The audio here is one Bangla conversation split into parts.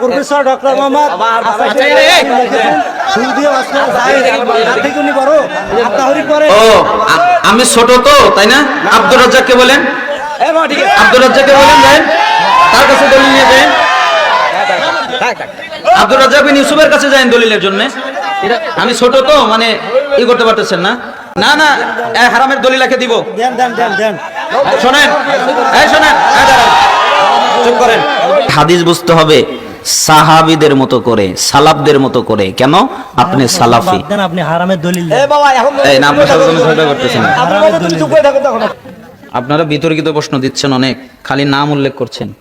প্রফেসর ডক্টর মোহাম্মদ আমি ছোট তো তাই না? আব্দুর রাজ্জাককে বলেন। আব্দুর রাজ্জাককে বলেন যাই। তার কাছে দলিল নিয়ে যাই। আব্দুর রাজ্জাক বিন ইউসুফের কাছে যাই দলিলের জন্য। আমি ছোট তো মানে ই করতে পারতেছেন না। না না হারামের দলিলাকে দিব। দেন দেন দেন দেন। শোনেন এই শোনেন এই দাঁড়ান। চুপ করেন। হাদিস বুঝতে হবে। সাহাবিদের মতো করে সালাফদের মতো করে। কেন? আপনি সালাফি। আপনি হারামের দলিল আপনার বিতর্কিত প্রশ্ন দিচ্ছেন অনেক খালি নাম উল্লেখ করছেন।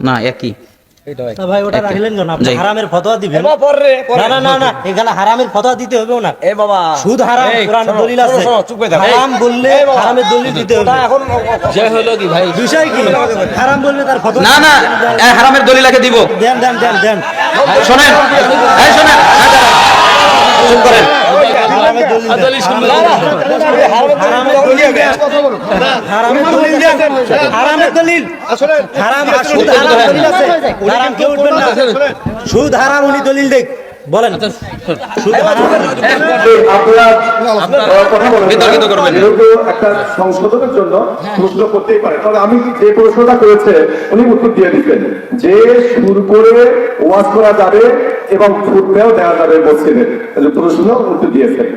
না একই। ভাই ওটা রাখলেন কেন? আপনি হারামের ফতোয়া দিবেন? না না না না এখানে হারামের ফতোয়া দিতে হবে না এ বাবা। সুদ হারাম কোরআনে দলিল আছে। হারাম বললে হারামের দলিল দিতে হবে। এখন যে হলো কি ভাই? বিষয় কি? হারাম বললে তার ফতোয়া না না হারামের দলিলাকে দিব। দেন দেন দেন দেন। শোনেন এই শোনেন এই চুপ করেন। সুদ হারাম উনি দলিল দেখ। বলেন। করবেন না। যেহেতু একটা সংশোধনের জন্য প্রশ্ন করতেই পারে। তবে আমি যে প্রশ্নটা করেছে উনি উত্তর দিয়ে দিতেন যে সুর করে ওয়াজ করা যাবে এবং ফুটবেও দেওয়া যাবে মসজিদে। যে প্রশ্ন উত্তর দিয়েছেন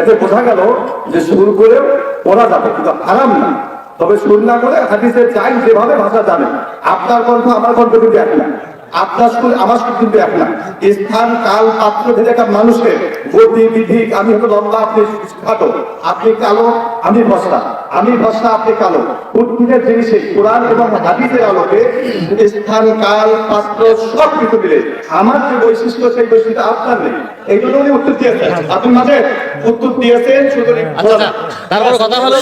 এতে বোঝা গেল যে সুর করে পড়া যাবে, কিন্তু হারাম না। তবে সুর না করে হাদিসে চাই যেভাবে ভাষা জানে, আপনার কণ্ঠ আমার কণ্ঠ কিন্তু এক না, আপনার স্কুল আমার স্কুল কিন্তু এক না। স্থান, কাল, পাত্র ভেদে একটা মানুষের গতি বিধি আমি হলো লম্বা, আপনি খাটো, আপনি কালো, আমি ভস্তা আমি ভস্তা আপনি কালো। উদ্ভিদের জিনিসে কোরআন এবং হাদিসের আলোকে স্থান কাল পাত্র সব কিছু মিলে। আমার যে বৈশিষ্ট্য সেই বৈশিষ্ট্য আপনার নেই। এই জন্য উনি উত্তর দিয়েছেন। আপনি মাঝে উত্তর দিয়েছেন শুধু আচ্ছা আচ্ছা। কথা হলো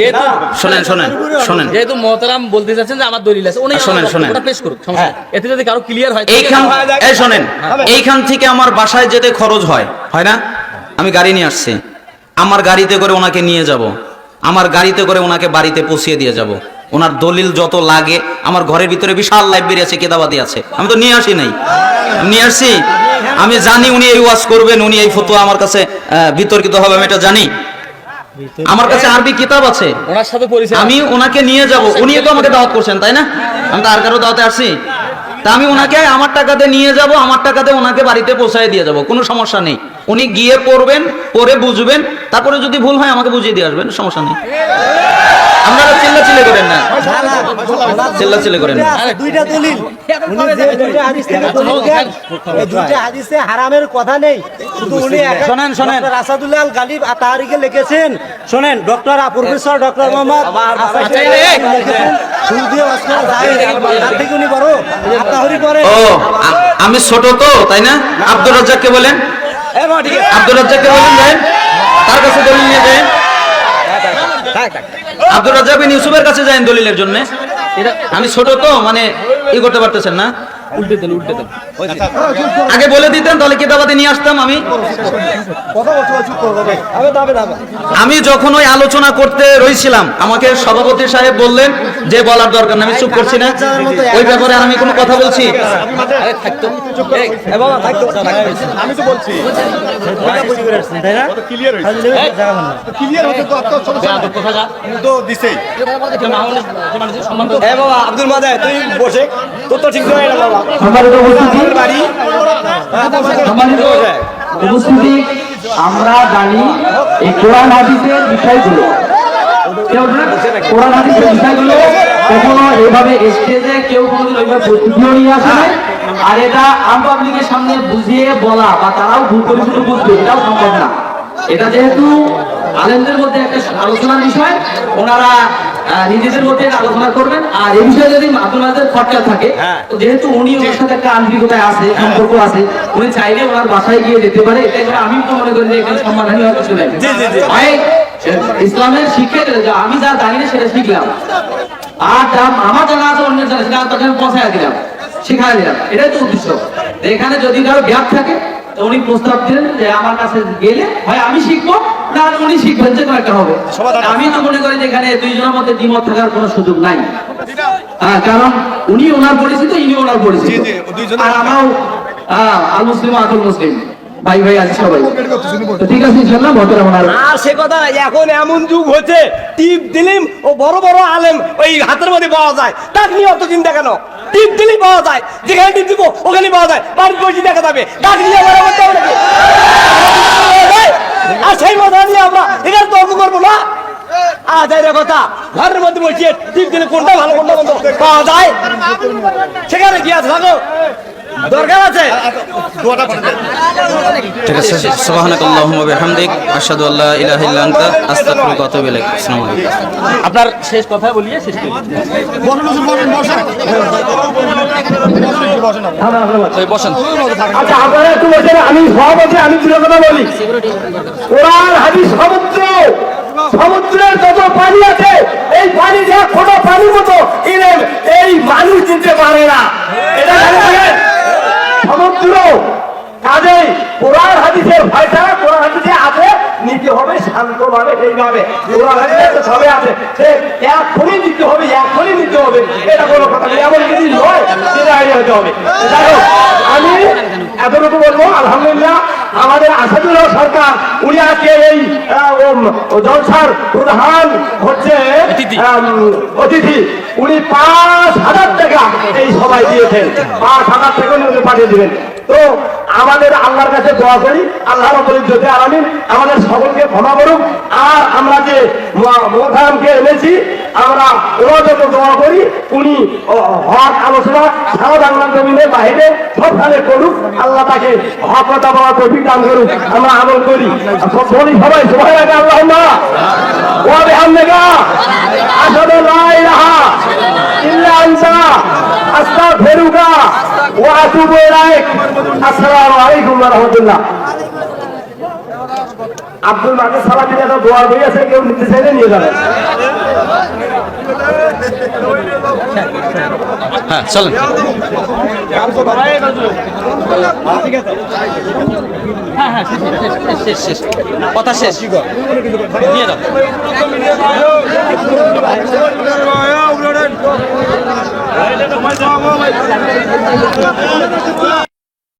যেহেতু শোনেন শোনেন শোনেন। যেহেতু মহতারাম বলতে চাচ্ছেন যে আমার দলিল আছে উনি শোনেন, শোনেন। পেশ করুক এতে যদি কারও ক্লিয়ার হয় এইখান এই শোনেন এইখান থেকে আমার বাসায় যেতে খরচ হয় হয় না? আমি গাড়ি নিয়ে আসছি। আমার গাড়িতে করে ওনাকে নিয়ে যাব। আমার গাড়িতে করে ওনাকে বাড়িতে পৌঁছিয়ে দিয়ে যাব। ওনার দলিল যত লাগে আমার ঘরের ভিতরে বিশাল লাইব্রেরি আছে কেদাবাদি আছে। আমি তো নিয়ে আসি নাই। আমি নিয়ে আসছি। আমি জানি উনি এই ওয়াজ করবেন উনি এই ফতোয়া আমার কাছে বিতর্কিত হবে আমি এটা জানি। আমার কাছে আরবি কিতাব আছে। ওনার সাথে পরিচয় আমি ওনাকে নিয়ে যাব। উনি তো আমাকে দাওয়াত করছেন তাই না? আমি তো আর কারও দাওয়াতে আসছি তা আমি ওনাকে আমার টাকাতে নিয়ে যাব, আমার টাকাতে ওনাকে বাড়িতে পৌঁছায় দিয়ে যাব, কোনো সমস্যা নেই। উনি গিয়ে পড়বেন, পড়ে বুঝবেন, তারপরে যদি ভুল হয় আমাকে বুঝিয়ে দিয়ে আসবেন, সমস্যা নেই। আপনারা চিল্লা চিল্লে করেন না। চিল্লা চিল্লে করেন না। দুইটা দলিল। উনি যে দুইটা হাদিস থেকে দলিল দেন এই দুইটা হাদিসে হারামের কথা নেই। শুধু উনি শোনেন, শোনেন। আল গালিব তাহারিকে লিখেছেন। শোনেন ডক্টর প্রফেসর ডক্টর মোহাম্মদ আমি ছোট তো তাই না? আব্দুর রাজ্জাককে বলেন। আব্দুর রাজ্জাককে বলেন তার কাছে দলিল নিয়ে যাই। আব্দুর রাজ্জাক বিন ইউসুফের কাছে যাই দলিলের জন্য? আমি ছোট তো মানে ই করতে পারতেছেন না? উল্টে দেন উল্টে দেন। আগে বলে দিতেন তাহলে কিতাবাতে নিয়ে আসতাম আমি। আমি যখন ওই আলোচনা করতে রইছিলাম আমাকে সভাপতি সাহেব বললেন যে বলার দরকার না আমি চুপ করছি না। ওই ব্যাপারে আমি কোনো কথা বলছি? আমি তো আব্দুল মাদে তুই বসে। তোর তো ঠিক নয় না বাবা। সম্মানিত উপস্থিতি সম্মানিত উপস্থিতি, আমরা জানি এই কোরআন হাদিসের বিষয়গুলো? কোরআন হাদিসের বিষয়গুলো কখনো এভাবে স্টেজে কেউ নিয়ে আসে নাই আর এটা আম পাবলিকের সামনে বুঝিয়ে বলা বা তারাও ভুল করে শুধু বুঝবে, এটাও সম্ভব না এটা যেহেতু আলেমদের মধ্যে একটা আলোচনার বিষয়, ওনারা নিজেদের মধ্যে আলোচনা করবেন। আর এই বিষয়ে যদি আব্দুল খরচা থাকে যেহেতু উনি ওনার সাথে একটা আন্তরিকতায় আছে সম্পর্ক আছে উনি চাইলে ওনার বাসায় গিয়ে যেতে পারে। আমি তো মনে করি যে এখানে সম্মানহানি হওয়ার কিছু নাই। ভাই, ইসলামের শিক্ষা আমি যা জানি না সেটা শিখলাম। আর যা আমার জানা আছে অন্যের জানা সেটা তাকে পৌঁছায় দিলাম শিখাই দিলাম। এটাই তো উদ্দেশ্য। এখানে যদি কারও গ্যাপ থাকে তো উনি প্রস্তাব দিলেন যে আমার কাছে গেলে হয় আমি শিখব। না উনি শিখবেন যে কোনো একটা হবে আমি তো মনে করি যে এখানে দুইজনের মধ্যে দ্বিমত থাকার কোনো সুযোগ নাই। কারণ উনি ওনার পরিচিত ইনি ওনার পরিচিত। আর আমরাও হ্যাঁ, আল মুসলিম আকুল মুসলিম। ভাই ভাই আছি সবাই। ঠিক আছে ইনশাল্লাহ ভদ্র ওনার আর সে কথা এখন এমন যুগ হচ্ছে টিপ দিলিম ও বড় বড় আলেম ওই হাতের মধ্যে পাওয়া যায়। তাক নিয়ে অত চিন্তা কেন? টিপ দিলেই পাওয়া যায় যেখানে টিপ দিব ওখানে পাওয়া যায়। বাড়ির বসে দেখা যাবে। কাক নিয়ে আমার করতে হবে? আর সেই মজা নিয়ে আমরা এখানে তর্ক করব না। আজ এর কথা, ঘরের মধ্যে বসিয়ে টিপ দিলে কোনটা ভালো, কোনটা মন্দ? পাওয়া যায়। সেখানে গিয়া থাকো। দরকার আছে? ঠিক আছে সুবহানাকাল্লাহুম্মা ওয়া বিহামদিক আশহাদু আল্লা ইলাহা ইল্লা আনতা আস্তাগফিরুকা ওয়া আতুবু ইলাইক। আসসালামু আলাইকুম। আপনার শেষ কথা বলিয়ে শেষ করি ওই বসেন আচ্ছা আপনারা একটু বসেন আমি সভাপতি আমি দুটো কথা বলি। কোরআন হাদিস সমুদ্র সমুদ্রের যত পানি আছে এই পানি যে পানির মতো এই মানুষ দিতে পারে না। এটা? সমুদ্র কাজেই কোরআন হাদিসের ভয়টা, কোরআন হাদিসে আছে, নিতে হবে শান্তভাবে কোরআন হাদিসে সবে আছে, সে এখনই নিতে হবে এখনই নিতে হবে। এটা কোনো কথা নেই এমন কিছু নয়, সেটা হতে হবে। আমি এতটুকু বলব, আলহামদুলিল্লাহ, আমাদের আসাদুল্লাহ সরকার, উনি আজকে এই জলসার প্রধান হচ্ছে অতিথি। উনি পাঁচ হাজার টাকা এই সবাই দিয়েছেন। পাঁচ হাজার টাকা উনি পাঠিয়ে দিবেন তো আমাদের আল্লাহর কাছে দোয়া করি আল্লাহ রব্বুল যদি আলামিন আমাদের সকলকে ক্ষমা করুক। যে মোখামকে এনেছি, আমরা ওরা দোয়া করি, উনি হক আলোচনা সারা বাংলা জমিনে বাইরে সবখানে করুক, আল্লাহ তাকে হক বলার তৌফিক দান করুক, আমরা আমল করি। বলি সবাই সবাই লাগে আল্লাহ ওয়া বিহামদিকা। আশহাদু লা ইলাহা ইল্লা আনতা। আস্তাগফিরুকা ওয়া আতুবু ইলাইক। আসসালামু আলাইকুম ওয়া রাহমাতুল্লাহ। আব্দুল সালাম দিলে একটা দোয়ার বই আছে কেউ নিতে চাইলে নিয়ে যাবেন হ্যাঁ চলেন। হ্যাঁ হ্যাঁ কথা শেষ। নিয়ে যাও